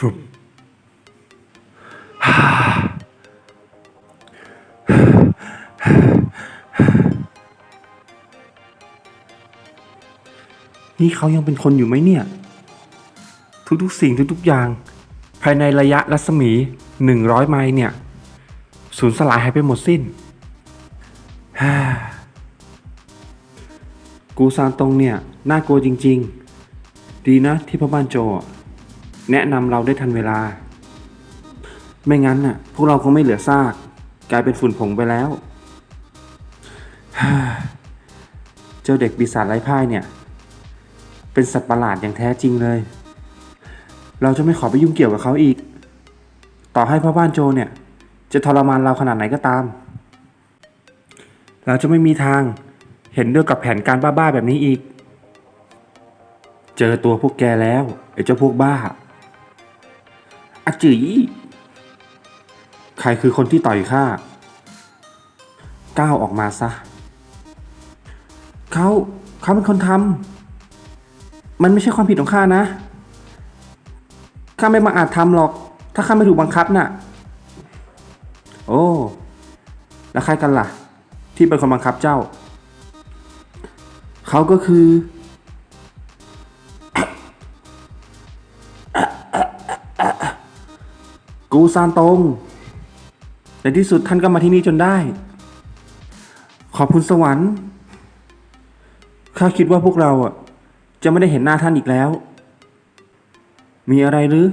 ฟุบนี่เขายังเป็นคนอยู่ไหมเนี่ย ทุกๆสิ่งทุกๆอย่าง ภายในระยะรัศมีหนึ่งร้อยไมล์เนี่ยสูญสลายหายไปหมดสิ้น กูซานตงเนี่ย น่ากลัวจริง ๆ ดีนะที่พ่อบ้านโจ แนะนำเราได้ทันเวลา ไม่งั้นน่ะ พวกเราคงไม่เหลือซาก กลายเป็นฝุ่นผงไปแล้วฮ่าเจ้าเด็กปีศาจไร้พ่ายเนี่ย เป็นสัตว์ประหลาดอย่างแท้จริงเลย เราจะไม่ขอไปยุ่งเกี่ยวกับเขาอีก ต่อให้พ่อบ้านโจเนี่ย จะทรมานเราขนาดไหนก็ตาม เราจะไม่มีทางเห็นด้วยกับแผนการบ้าๆแบบนี้อีกเจอตัวพวกแกแล้ว ไอ้เจ้าพวกบ้า อาจืยใครคือคนที่ต่อยข้าก้าวออกมาซะ เขาเขาเป็นคนทำมันไม่ใช่ความผิดของข้านะ ข้าไม่มาอาจทำหรอก ถ้าข้าไม่ถูกบังคับน่ะ โอ้ แล้วใครกันล่ะ ที่เป็นคนบังคับเจ้า เขาก็คือ กูซานตงในที่สุดท่านก็มาที่นี่จนได้ ขอบคุณสวรรค์ ข้าคิดว่าพวกเราอะ จะไม่ได้เห็นหน้าท่านอีกแล้ว มีอะไรหรือ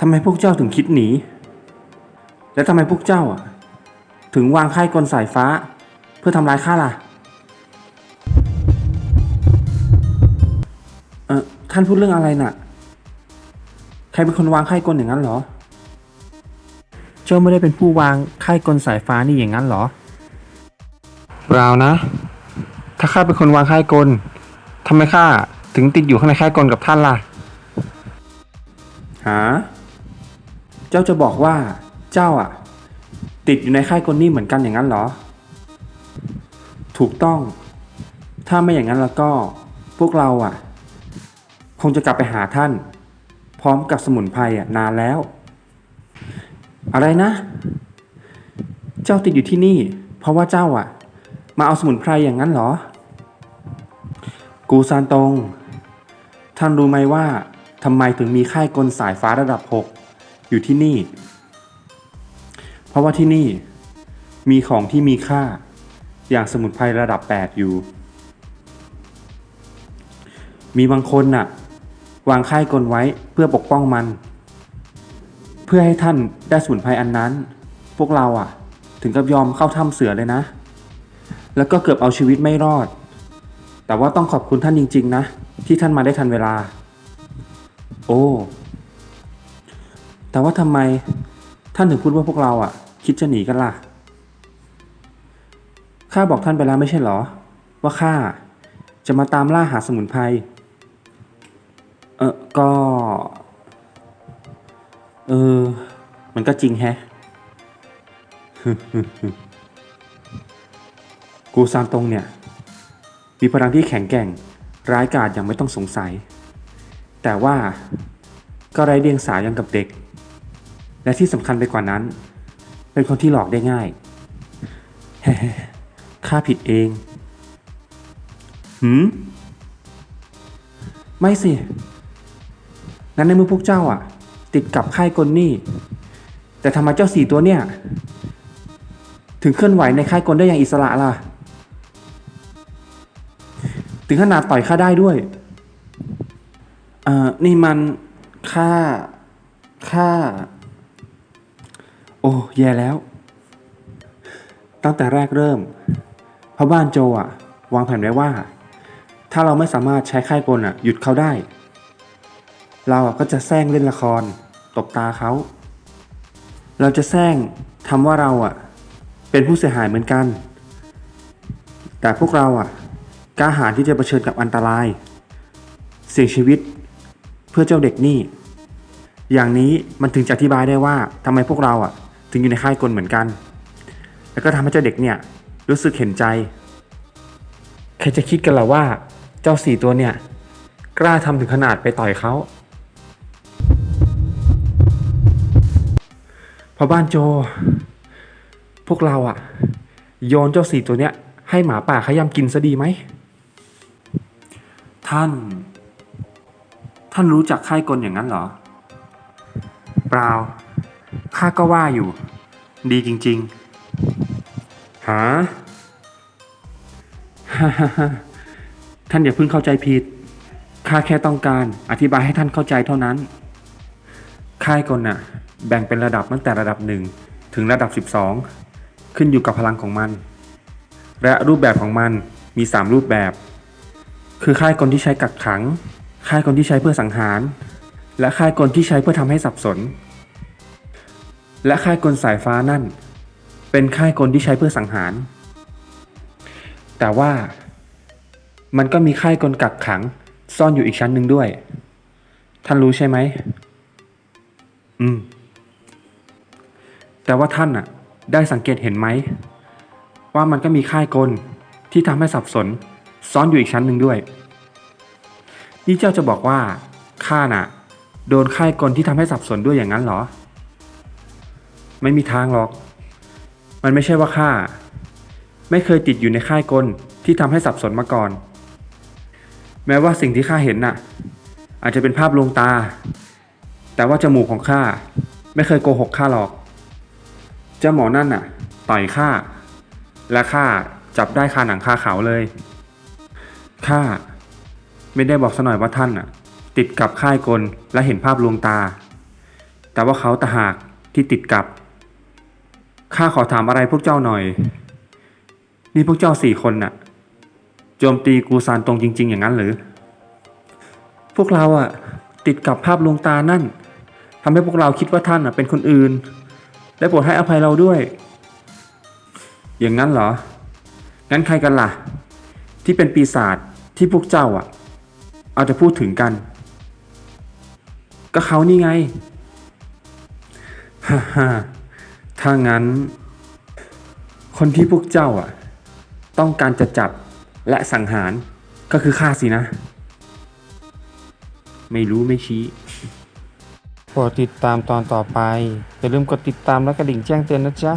ทำไมพวกเจ้าถึงคิดหนี และทำไมพวกเจ้าอะ ถึงวางค่ายกลสายฟ้า เพื่อทำลายข้าล่ะ เอ่อท่านพูดเรื่องอะไรน่ะ ใครเป็นคนวางค่ายกลอย่างนั้นเหรอ เจ้าไม่ได้เป็นผู้วางค่ายกลสายฟ้านี่อย่างนั้นเหรอเปล่านะ ถ้าข้าเป็นคนวางค่ายกลทำไมข้าถึงติดอยู่ข้างในค่ายกลกับท่านล่ะ หา เจ้าจะบอกว่า เจ้าอะ ติดอยู่ในค่ายกลนี่เหมือนกันอย่างนั้นเหรอ ถูกต้อง ถ้าไม่อย่างนั้นแล้วก็ พวกเราอะ คงจะกลับไปหาท่าน พร้อมกับสมุนไพรอะนานแล้ว อะไรนะ เจ้าติดอยู่ที่นี่ เพราะว่าเจ้าอะ มาเอาสมุนไพรอย่างนั้นเหรอ กูซานตง ท่านรู้ไหมว่าทำไมถึงมีค่ายกลสายฟ้าระดับ 6 อยู่ที่นี่ เพราะว่าที่นี่มีของที่มีค่าอย่างสมุนไพรระดับ 8 อยู่ มีบางคนน่ะ วางค่ายกลไว้เพื่อปกป้องมัน เพื่อให้ท่านได้สมุนไพรอันนั้น พวกเราอะ ถึงกับยอมเข้าถ้ำเสือเลยนะ แล้วก็เกือบเอาชีวิตไม่รอด แต่ว่าต้องขอบคุณท่านจริง ๆ นะ ที่ท่านมาได้ทันเวลา โอ้ แต่ว่าทำไมท่านถึงพูดว่าพวกเราอะ คิดจะหนีกันล่ะข้าบอกท่านไปแล้วไม่ใช่หรอ ว่าข้าจะมาตามล่าหาสมุนไพร เออก็ เออ มันก็จริงแฮะ กูซานตงเนี่ย มีพลังที่แข็งแกร่ง ร้ายกาจอย่างไม่ต้องสงสัย แต่ว่าก็ไร้เดียงสายังกับเด็ก และที่สำคัญไปกว่านั้น เป็นคนที่หลอกได้ง่ายข้าผิดเอง หืม ไม่สิ งั้นในเมื่อพวกเจ้าอะ ติดกับค่ายกลนี่แต่ทำไมเจ้าสี่ตัวเนี่ย ถึงเคลื่อนไหวในค่ายกลได้อย่างอิสระล่ะ ถึงขนาดต่อยข้าได้ด้วยเอ่อนี่มันข้าข้าโอ้แย่แล้ว ตั้งแต่แรกเริ่มพ่อบ้านโจอะ วางแผนไว้ว่า ถ้าเราไม่สามารถใช้ค่ายกลอะ หยุดเขาได้ เราอะก็จะแซงเล่นละคร ตบตาเขา เราจะแซงทำว่าเราอะเป็นผู้เสียหายเหมือนกัน แต่พวกเราอะกล้าหาญที่จะเผชิญกับอันตราย เสี่ยงชีวิตเพื่อเจ้าเด็กนี่ อย่างนี้มันถึงจะอธิบายได้ว่าทำไมพวกเราอะถึงอยู่ในค่ายกลเหมือนกัน แล้วก็ทำให้เจ้าเด็กเนี่ยรู้สึกเห็นใจใครจะคิดกันล่ะว่าเจ้าสี่ตัวเนี่ย กล้าทำถึงขนาดไปต่อยเขา พ่อบ้านโจ พวกเราอะโยนเจ้าสี่ตัวเนี้ย ให้หมาป่าขย้ำกินซะดีไหม ท่าน ท่านรู้จักค่ายกลอย่างนั้นเหรอ เปล่า ข้าก็ว่าอยู่ ดีจริง ๆ หา ท่านอย่าเพิ่งเข้าใจผิด ข้าแค่ต้องการอธิบายให้ท่านเข้าใจเท่านั้น ค่ายกลน่ะ แบ่งเป็นระดับตั้งแต่ระดับหนึ่งถึงระดับ 12 ขึ้นอยู่กับพลังของมัน และรูปแบบของมันมี 3 รูปแบบ คือค่ายกลที่ใช้กักขัง ค่ายกลที่ใช้เพื่อสังหาร และค่ายกลที่ใช้เพื่อทำให้สับสน และค่ายกลสายฟ้านั่น เป็นค่ายกลที่ใช้เพื่อสังหาร แต่ว่ามันก็มีค่ายกลกักขังซ่อนอยู่อีกชั้นหนึ่งด้วย ท่านรู้ใช่ไหม อืม แต่ว่าท่านน่ะได้สังเกตเห็นไหม ว่ามันก็มีค่ายกลที่ทำให้สับสนซ้อนอยู่อีกชั้นหนึ่งด้วย นี่เจ้าจะบอกว่าข้าน่ะ โดนค่ายกลที่ทำให้สับสนด้วยอย่างนั้นเหรอ ไม่มีทางหรอก มันไม่ใช่ว่าข้าไม่เคยติดอยู่ในค่ายกลที่ทำให้สับสนมาก่อน แม้ว่าสิ่งที่ข้าเห็นน่ะ อาจจะเป็นภาพลวงตา แต่ว่าจมูกของข้าไม่เคยโกหกข้าหรอก เจ้าหมอนั่นน่ะ ต่อยข้าและข้าจับได้คาหนังคาเขาเลยข้าไม่ได้บอกซะหน่อยว่าท่านน่ะ ติดกับค่ายกลและเห็นภาพลวงตา แต่ว่าเขาตะหากที่ติดกับข้าขอถามอะไรพวกเจ้าหน่อย นี่พวกเจ้าสี่คนน่ะ โจมตีกูซานตรงจริง ๆ อย่างนั้นหรือ พวกเราอะติดกับภาพลวงตานั่นทำให้พวกเราคิดว่าท่านอะเป็นคนอื่น และโปรดให้อภัยเราด้วย อย่างนั้นเหรอ งั้นใครกันล่ะ ที่เป็นปีศาจที่พวกเจ้าอะเอาจะพูดถึงกัน ก็เขานี่ไง ฮ่าฮ่าถ้างั้น คนที่พวกเจ้าอะ ต้องการจะจับและสังหารก็คือข้าสินะ ไม่รู้ไม่ชี้ โปรดติดตามตอนต่อไป อย่าลืมกดติดตามและกระดิ่งแจ้งเตือนนะจ๊ะ